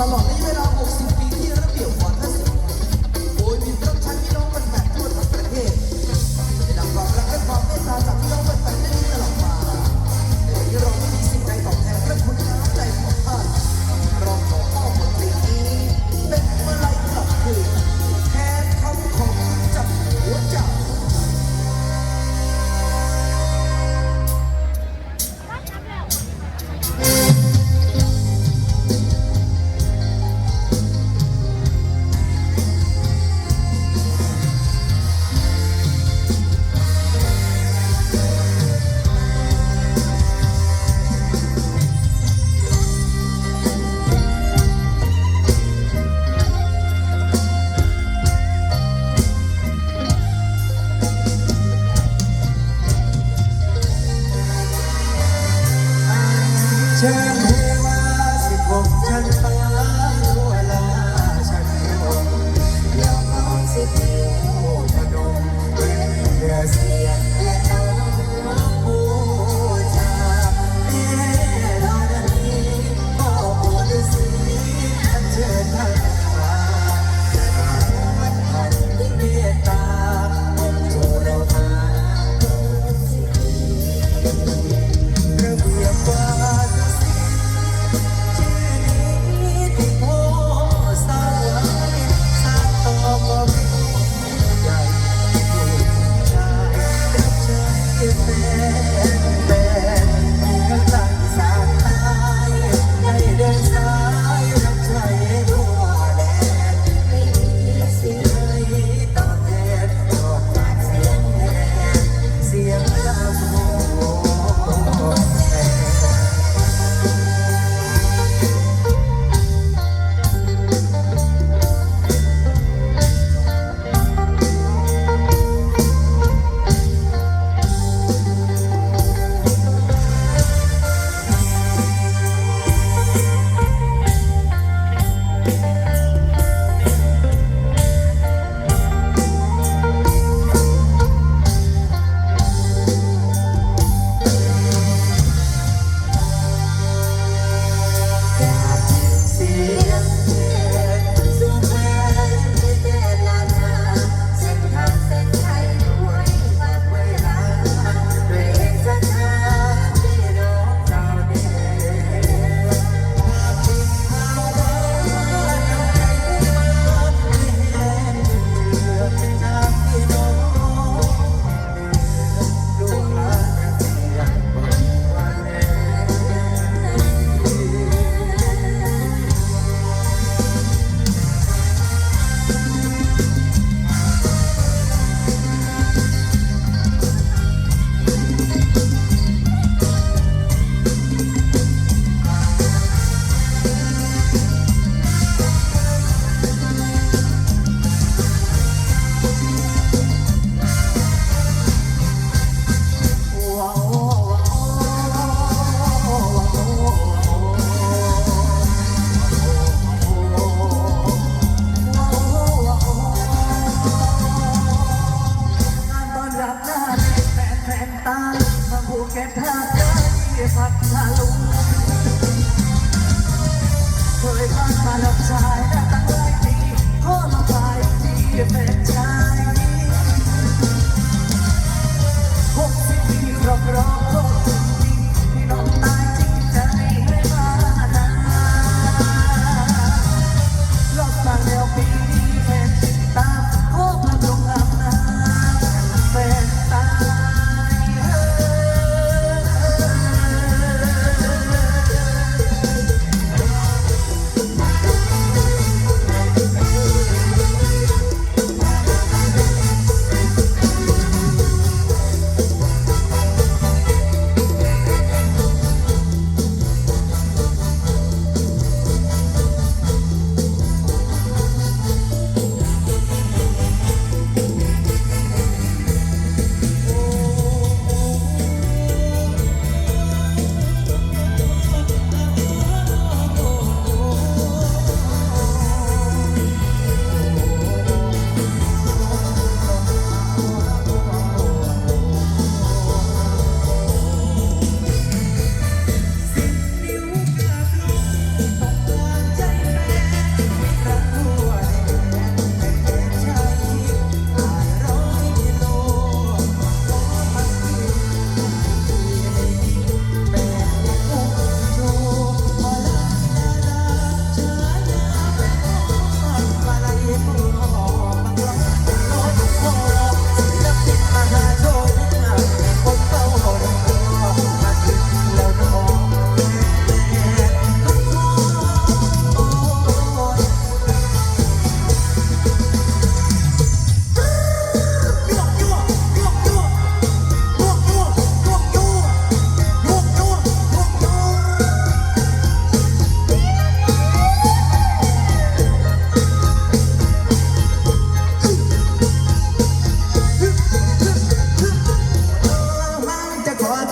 ตลอดระยะเวลา 60 ปี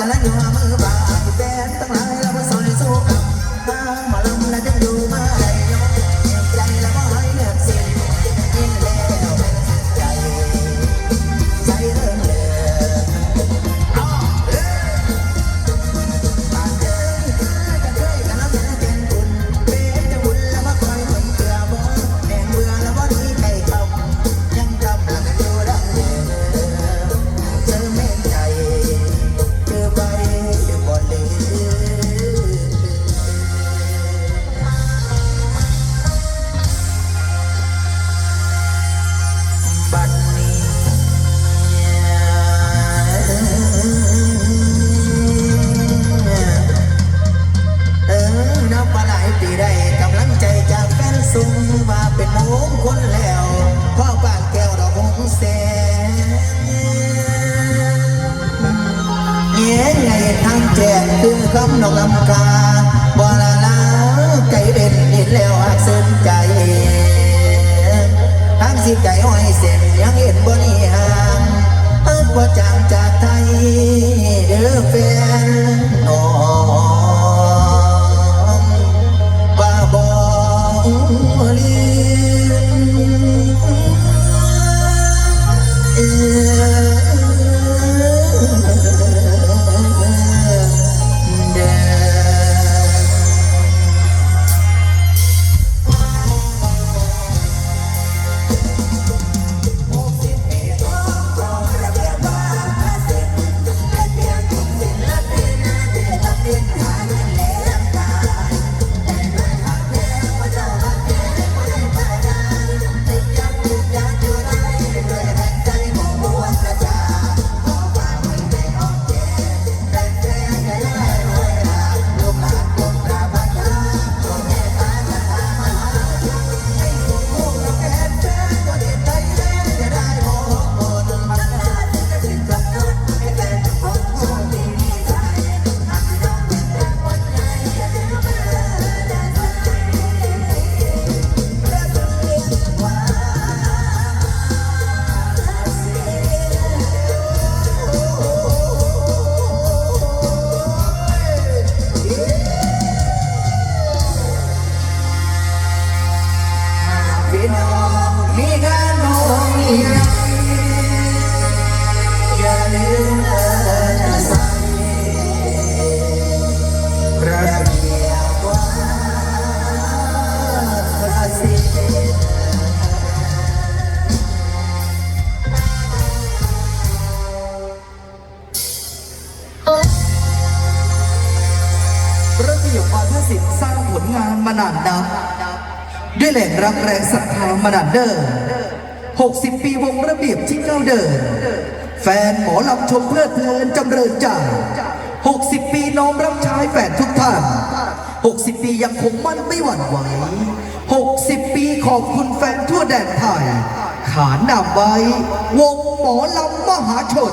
al año. คำนกลำกาบอลาลาใจเด่นเห็นแล้วหักเส้นใจทางสิใจห้อยเส้นยังเห็นบ่นี่ห่างอันบ่จางจากไทยเด้อแฟนน้อง ระเบียบวัดศิลป์ระเบียบวัฒนศิลป์สร้างผลงานมานานนับ ด้วยแหล่งรักแรงศรัทธามานานเดิน60 ปีวงระเบียบที่ก้าวเดิน แฟนหมอลำชมเพลิดเพลินจำเริญใจ 60 ปีน้อมรับใช้แฟนทุกท่าน 60 ปียังคงมั่นไม่หวั่นไหว 60 ปีขอบคุณแฟนทั่วแดนไทย ขานนามไว้ วงหมอลำมหาชน